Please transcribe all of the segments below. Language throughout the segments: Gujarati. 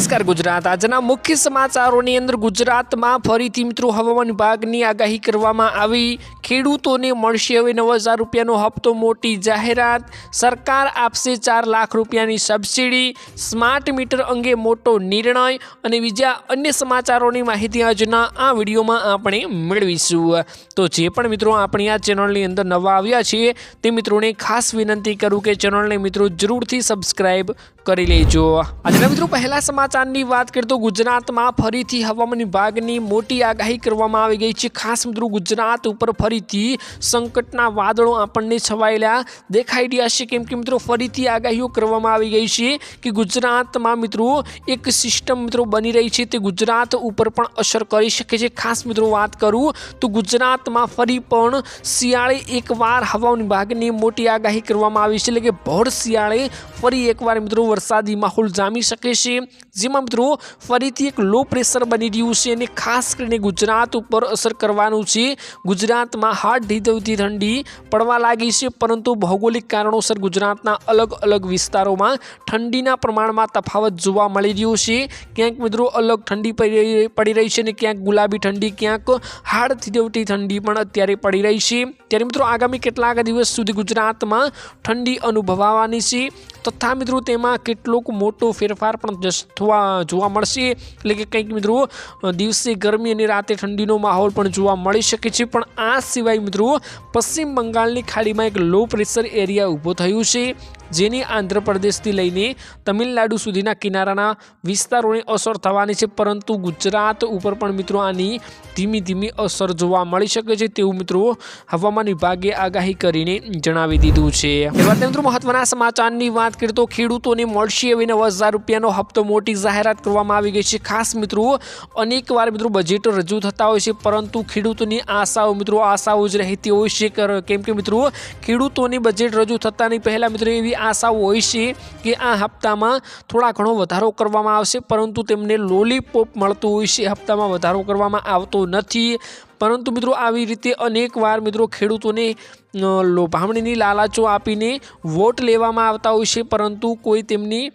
નમસ્કાર ગુજરાત. આજના મુખ્ય સમાચારોની અંદર ગુજરાતમાં ફરીથી મિત્રો હવામાન વિભાગની આગાહી કરવામાં આવી. ખેડૂતોને મળશે હવે નવ હજાર રૂપિયાનો હપ્તો, મોટી જાહેરાત. સરકાર આપશે ચાર લાખ રૂપિયાની સબસિડી. સ્માર્ટ મીટર અંગે મોટો નિર્ણય. અને બીજા અન્ય સમાચારોની માહિતી આજના આ વિડીયોમાં આપણે મેળવીશું. તો જે પણ મિત્રો આપણી આ ચેનલની અંદર નવા આવ્યા છીએ તે મિત્રોને ખાસ વિનંતી કરું કે ચેનલને મિત્રો જરૂરથી સબસ્ક્રાઈબ કરી લેજો. આજના મિત્રો, પહેલા સમાચારની વાત કરીએ તો ગુજરાતમાં ફરીથી હવામાન વિભાગની મોટી આગાહી કરવામાં આવી ગઈ છે. ખાસ મિત્રો, ગુજરાત ઉપર ફરીથી સંકટના વાદળો આપણને છવાયેલા દેખાઈ રહ્યા છે. કેમ કે મિત્રો, ફરીથી આગાહીઓ કરવામાં આવી ગઈ છે કે ગુજરાતમાં મિત્રો, એક સિસ્ટમ મિત્રો બની રહી છે તે ગુજરાત ઉપર પણ અસર કરી શકે છે. ખાસ મિત્રો, વાત કરું તો ગુજરાતમાં ફરી પણ શિયાળે એકવાર હવામાન વિભાગની મોટી આગાહી કરવામાં આવી છે. એટલે કે ભર શિયાળે ફરી એકવાર મિત્રો વરસાદી માહોલ જામી શકે છે. જેમાં મિત્રો ફરીથી એક લો પ્રેશર બની રહ્યું છે અને ખાસ કરીને ગુજરાત ઉપર અસર કરવાનું છે. ગુજરાતમાં હાડ ધીધવતી ઠંડી પડવા લાગી છે, પરંતુ ભૌગોલિક કારણોસર ગુજરાતના અલગ અલગ વિસ્તારોમાં ઠંડીના પ્રમાણમાં તફાવત જોવા મળી રહ્યું છે. ક્યાંક મિત્રો અલગ ઠંડી પડી રહી- છે અને ક્યાંક ગુલાબી ઠંડી, ક્યાંક હાડ ધીધવતી ઠંડી પણ અત્યારે પડી રહી છે. ત્યારે મિત્રો આગામી કેટલાક દિવસ સુધી ગુજરાતમાં ઠંડી અનુભવાવાની છે તથા મિત્રો તેમાં કેટલોક મોટો ફેરફાર પણ થવા જોવા મળશે. એટલે કે કંઈક મિત્રો દિવસે ગરમી અને રાતે ઠંડીનો માહોલ પણ જોવા મળી શકે છે. પણ આ સિવાય મિત્રો, પશ્ચિમ બંગાળની ખાડીમાં એક લો પ્રેશર એરિયા ઊભો થયું છે. જેની આંધ્રપ્રદેશથી લઈને તમિલનાડુ સુધીના કિનારાના વિસ્તારોને અસર થવાની છે. પરંતુ ગુજરાત ઉપર પણ મિત્રો આની ધીમી ધીમી અસર જોવા મળી શકે છે તેવું મિત્રો હવામાન વિભાગે આગાહી કરીને જણાવી દીધું છે. ત્યારબાદ મિત્રો મહત્વના સમાચારની વાત કરીએ તો ખેડૂતોને મળશે હવે નવ હજાર રૂપિયાનો હપ્તો મોટી જાહેરાત કરવામાં આવી ગઈ છે. ખાસ મિત્રો અનેકવાર મિત્રો બજેટ રજૂ થતા હોય છે, પરંતુ ખેડૂતોની આશાઓ મિત્રો આશાઓ જ રહેતી હોય છે. કેમ કે મિત્રો ખેડૂતોની બજેટ રજૂ થતાની પહેલાં મિત્રો એવી આશાઓ હોય છે કે આ હપ્તામાં થોડા ઘણો વધારો કરવામાં આવશે, પરંતુ તેમને લોલીપોપ મળતું હોય છે. હપ્તામાં વધારો કરવામાં આવતો નથી. પરંતુ મિત્રો, આવી રીતે અનેકવાર મિત્રો ખેડૂતોને લોભામણીની લાલાચો આપીને વોટ લેવામાં આવતા હોય છે, પરંતુ કોઈ તેમની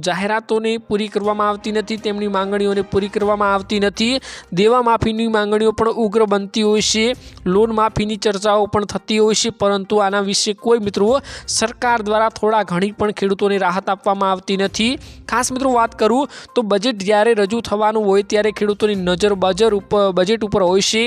જાહેરાતોને પૂરી કરવામાં આવતી નથી, તેમની માંગણીઓને પૂરી કરવામાં આવતી નથી. દેવા માફીની માંગણીઓ પણ ઉગ્ર બનતી હોય છે, લોન માફીની ચર્ચાઓ પણ થતી હોય છે, પરંતુ આના વિશે કોઈ મિત્રો સરકાર દ્વારા થોડા ઘણી પણ ખેડૂતોને રાહત આપવામાં આવતી નથી. ખાસ મિત્રો વાત કરું તો બજેટ જ્યારે રજૂ થવાનું હોય ત્યારે ખેડૂતોની નજર બજર ઉપર બજેટ ઉપર હોય છે.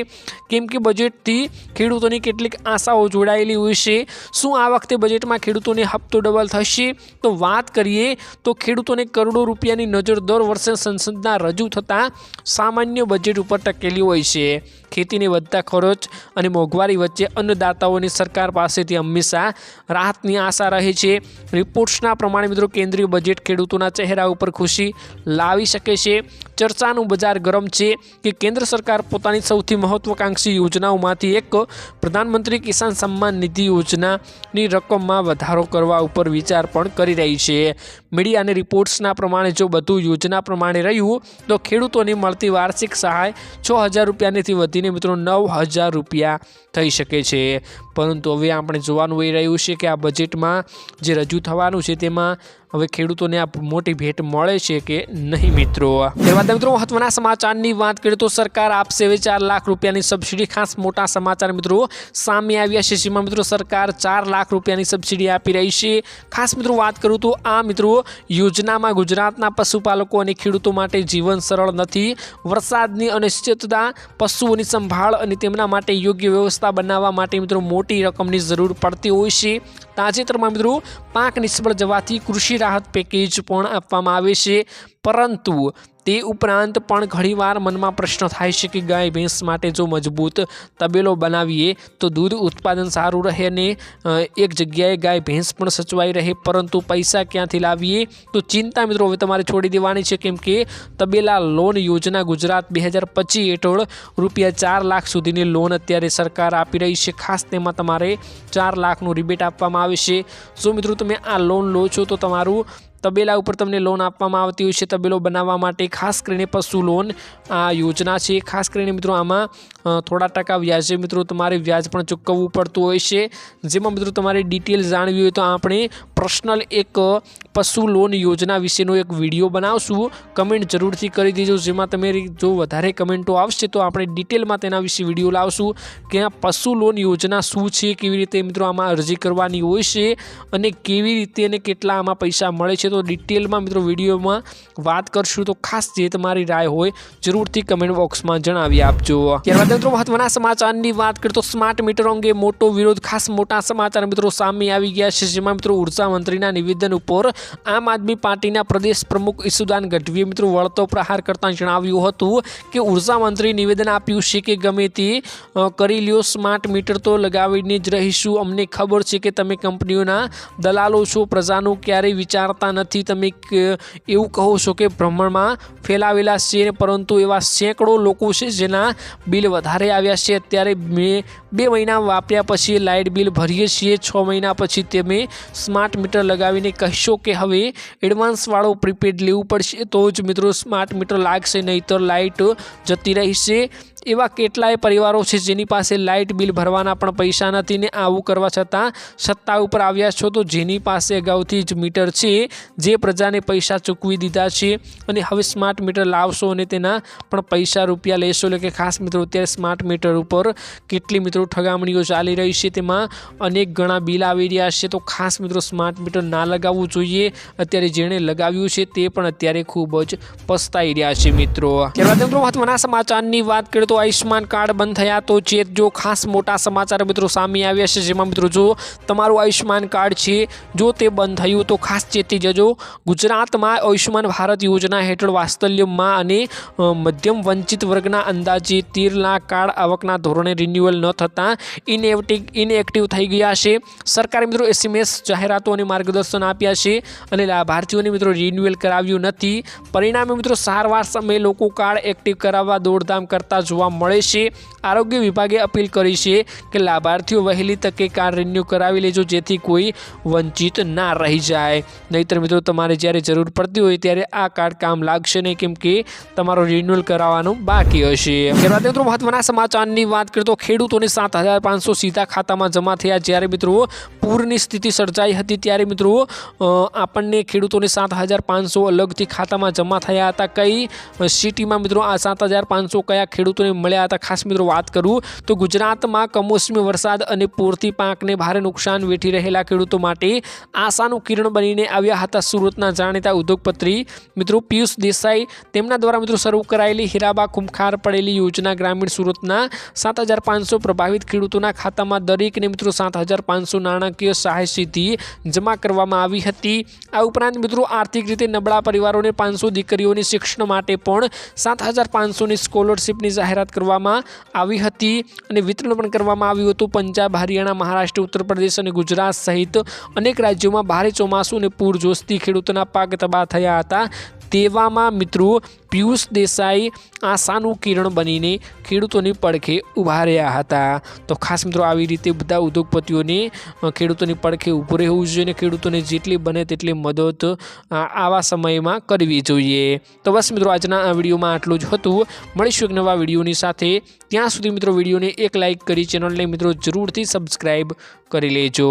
કેમ કે બજેટથી ખેડૂતોની કેટલીક આશાઓ જોડાયેલી હોય છે. શું આ વખતે બજેટમાં ખેડૂતોને હપ્તો ડબલ થશે? તો વાત કરીએ તો ખેડૂતોને કરોડો રૂપિયાની નજર દર વર્ષે સંસદના રજૂ થતાં સામાન્ય બજેટ ઉપર ટકેલી હોય છે. ખેતીને વધતા ખર્ચ અને મોંઘવારી વચ્ચે અન્નદાતાઓની સરકાર પાસેથી હંમેશા રાહતની આશા રહે છે. રિપોર્ટ્સના પ્રમાણે મિત્રો કેન્દ્રીય બજેટ ખેડૂતોના ચહેરા ઉપર ખુશી લાવી શકે છે. ચર્ચાનું બજાર ગરમ છે કે કેન્દ્ર સરકાર પોતાની સૌથી મહત્વકાંક્ષી યોજનાઓમાંથી એક પ્રધાનમંત્રી કિસાન સન્માન નિધિ યોજનાની રકમમાં વધારો કરવા ઉપર વિચાર પણ કરી રહી છે. મીડિયા અને રિપોર્ટ્સના પ્રમાણે જો બધું યોજના પ્રમાણે રહ્યું, તો ખેડૂતોને મળતી વાર્ષિક સહાય છ હજાર રૂપિયાનીથી વધીને મિત્રો નવ હજાર રૂપિયા થઈ શકે છે. પરંતુ હવે આપણે જોવાનું એ રહ્યું છે કે આ બજેટમાં જે રજૂ થવાનું છે તેમાં હવે ખેડૂતોને આ મોટી ભેટ મળે છે કે નહીં મિત્રો? ત્યારબાદ મિત્રો, મહત્વના સમાચારની વાત કરીએ તો સરકાર આપશે હવે ચાર લાખ રૂપિયાની સબસિડી. ખાસ મોટા સમાચાર મિત્રો, સામે આવ્યા છે જેમાં મિત્રો સરકાર ચાર લાખ રૂપિયાની સબસિડી આપી રહી છે. ખાસ મિત્રો વાત કરું તો આ મિત્રો, યોજનામાં ગુજરાતના પશુપાલકો અને ખેડૂતો માટે જીવન સરળ નથી. વરસાદની અનિશ્ચિતતા, પશુઓની સંભાળ અને તેમના માટે યોગ્ય વ્યવસ્થા બનાવવા માટે મિત્રો મોટી રકમની જરૂર પડતી હોય છે. તાજેતરમાં મિત્રો પાક નિષ્ફળ જવાથી કૃષિ રાહત પેકેજ પણ આપવામાં આવે છે. પરંતુ તે ઉપરાંત પણ ઘણીવાર મનમાં પ્રશ્ન થાય છે કે ગાય ભેંસ માટે જો મજબૂત તબેલો બનાવીએ, તો દૂધ ઉત્પાદન સારું રહે અને એક જગ્યાએ ગાય ભેંસ પણ સચવાઈ રહે, પરંતુ પૈસા ક્યાંથી લાવીએ? તો ચિંતા મિત્રો, હવે તમારે છોડી દેવાની છે કેમ કે તબેલા લોન યોજના ગુજરાત બે હજાર પચીસ હેઠળ રૂપિયા ચાર લાખ સુધીની લોન અત્યારે સરકાર આપી રહી છે. ખાસ તેમાં તમારે ચાર લાખનું રિબેટ આપવામાં આવે છે. જો મિત્રો તમે આ લોન લો છો, તો તમારું તબેલા ઉપર તમને લોન આપવામાં આવતી હોય છે, તબેલો બનાવવા માટે ખાસ કરીને પશુ લોન આ યોજના છે. ખાસ કરીને મિત્રો આમાં થોડા ટકા વ્યાજે મિત્રો તમારે વ્યાજ પણ ચૂકવવું પડતું હોય છે. જેમાં મિત્રો તમારે ડિટેલ જાણવી હોય તો આપણે પર્સનલ એક પશુ લોન યોજના વિશેનો એક વીડિયો બનાવશું. કમેન્ટ જરૂરથી કરી દેજો. જેમાં તમે જો વધારે કમેન્ટો આવશે તો આપણે ડિટેલમાં તેના વિશે વીડિયો લાવશું કે આ પશુ લોન યોજના શું છે, કેવી રીતે મિત્રો આમાં અરજી કરવાની હોય છે અને કેવી રીતે અને કેટલા આમાં પૈસા મળે છે. તો ડિટેલમાં મિત્રો વિડીયોમાં વાત કરશું. તો ખાસ જે તમારી રાય હોય, જરૂરથી કમેન્ટ બોક્સમાં જણાવી આપજો. ત્યારબાદ મિત્રો મહત્વના સમાચારની વાત કરીએ તો સ્માર્ટ મીટર અંગે મોટો વિરોધ, ખાસ મોટા સમાચાર મિત્રો સામે આવી ગયા છે, જેમાં મિત્રો ઊર્જા મંત્રીના નિવેદન ઉપર આમ આદમી પાર્ટીના પ્રદેશ પ્રમુખ ઈસુદાન ગઢવીએ મિત્રો વળતો પ્રહાર કરતા જણાવ્યું હતું કે ઊર્જા મંત્રી નિવેદન આપ્યું છે કે ગમે તે કરી લ્યો સ્માર્ટ મીટર તો લગાવીને જ રહીશું. અમને ખબર છે કે તમે કંપનીઓના દલાલો છો, પ્રજાનું ક્યારેય વિચારતા નથી. તમે એવું કહો છો કે ભ્રમણમાં ફેલાવેલા છે, પરંતુ એવા સેંકડો લોકો છે જેના બિલ વધારે આવ્યા છે. અત્યારે મેં બે મહિના વાપર્યા પછી લાઇટ બિલ ભરીએ છીએ. છ મહિના પછી તમે સ્માર્ટ મીટર લગાવીને કહેશો કે હવે એડવાન્સવાળો પ્રીપેડ લેવું પડશે. તો જ મિત્રો સ્માર્ટ મીટર લાગશે, નહીતર લાઇટ જતી રહેશે. એવા કેટલાય પરિવારો છે જેની પાસે લાઇટ બિલ ભરવાના પણ પૈસા નથી ને આવું કરવા છતાં સત્તા ઉપર આવ્યા છો, તો જેની પાસે અગાઉથી જ મીટર છે જે પ્રજાને પૈસા ચૂકવી દીધા છે અને હવે સ્માર્ટ મીટર લાવશો અને તેના પણ પૈસા રૂપિયા લેશો. એટલે કે ખાસ મિત્રો, અત્યારે સ્માર્ટ મીટર ઉપર કેટલી મિત્રો ઠગામણીઓ ચાલી રહી છે, તેમાં અનેક ઘણા બિલ આવી રહ્યા છે. તો ખાસ મિત્રો, સ્માર્ટ મીટર ના લગાવવું જોઈએ. અત્યારે જેણે લગાવ્યું છે તે પણ અત્યારે ખૂબ જ પસ્તાઈ રહ્યા છે મિત્રો. ત્યારબાદ મિત્રો, મહત્વના સમાચારની વાત કરીએ તો આયુષ્માન કાર્ડ બંધ થયા તો ચેત જો ખાસ મોટા સમાચાર મિત્રો સામે આવ્યા છે, જેમાં મિત્રો જો તમારું આયુષ્યમાન કાર્ડ છે, જો તે બંધ થયું તો ખાસ ચેતી જજો. ગુજરાતમાં આયુષ્યમાન ભારત યોજના હેઠળ વાસ્તલ્યમાં અને મધ્યમ વંચિત વર્ગના અંદાજે તેર લાખ કાર્ડ આવકના ધોરણે રિન્યુઅલ ન થતાં ઇનએક્ટિવ ઇનએક્ટિવ થઈ ગયા છે. સરકારે મિત્રો એસએમએસ જાહેરાતો અને માર્ગદર્શન આપ્યા છે અને લાભાર્થીઓને મિત્રો રિન્યુઅલ કરાવ્યું નથી. પરિણામે મિત્રો સારવાર સમયે લોકો કાર્ડ એક્ટિવ કરાવવા દોડધામ કરતા જોવા મળે છે. આરોગ્ય વિભાગે અપીલ કરી છે કે લાભાર્થીઓ વહેલી તકે કાર્ડ રિન્યૂ કરાવી લેજો, જેથી કોઈ વંચિત ના રહી જાય. નહીતર મિત્રો, તમારે જ્યારે જરૂર પડતી હોય ત્યારે આ કાર્ડ કામ લાગશે નહીં, કેમ કે તમારો રિન્યુઅલ કરાવવાનું બાકી હશે. ત્યારબાદ મિત્રો, મહત્વના સમાચારની વાત કરીએ તો ખેડૂતોને સાત હજાર પાંચસો સીધા ખાતામાં જમા થયા. જ્યારે મિત્રો, પૂરની સ્થિતિ સર્જાઈ હતી, ત્યારે મિત્રો આપણને ખેડૂતોને સાત હજાર પાંચસો અલગથી ખાતામાં જમા થયા હતા. કઈ સિટીમાં મિત્રો, આ સાત હજાર પાંચસો કયા ખેડૂતોને મળ્યા હતા. ખાસ મિત્રો વાત કરું તો ગુજરાતમાં કમોસમી વરસાદ અને પૂરથી પાકને ભારે નુકસાન વેઠી રહેલા ખેડૂતો માટે આશાનું કિરણ બનીને આવ્યા હતા સુરતના જાણીતા ઉદ્યોગપતિ મિત્રો પિયુષ દેસાઈ. તેમના દ્વારા મિત્રો શરૂ કરાયેલી હીરાબા ખુમખાર પડેલી યોજના ગ્રામીણ સુરતના સાત હજાર પાંચસો પ્રભાવિત ખેડૂતોના ખાતામાં દરેકને મિત્રો સાત હજાર પાંચસો નાણાકીય સહાય સીધી જમા કરવામાં આવી હતી. આ ઉપરાંત મિત્રો આર્થિક રીતે નબળા પરિવારોને પાંચસો દીકરીઓની શિક્ષણ માટે પણ સાત હજાર પાંચસોની સ્કોલરશીપની જાહેરાત કરવામાં આવી હતી અને વિતરણ પણ કરવામાં આવ્યું હતું. પંજાબ, હરિયાણા, મહારાષ્ટ્ર ઉત્તર પ્રદેશ અને ગુજરાત સહિત અનેક રાજ્યોમાં ભારે ચોમાસું અને પૂરજોશથી ખેડૂતોના પાક તબાહ થયા હતા. તેવામાં મિત્રો પિયુષ દેસાઈ આશાનું કિરણ બનીને ખેડૂતોની પડખે ઊભા રહ્યા હતા. તો ખાસ મિત્રો આવી રીતે બધા ઉદ્યોગપતિઓને ખેડૂતોની પડખે ઊભું રહેવું જોઈએ અને ખેડૂતોને જેટલી બને તેટલી મદદ આવા સમયમાં કરવી જોઈએ. તો બસ મિત્રો આજના આ વિડીયોમાં આટલું જ હતું. મળીશું એક નવા વિડીયોની સાથે. ત્યાં સુધી મિત્રો વિડીયોને એક લાઇક કરી ચેનલને મિત્રો જરૂરથી સબસ્ક્રાઈબ કરી લેજો.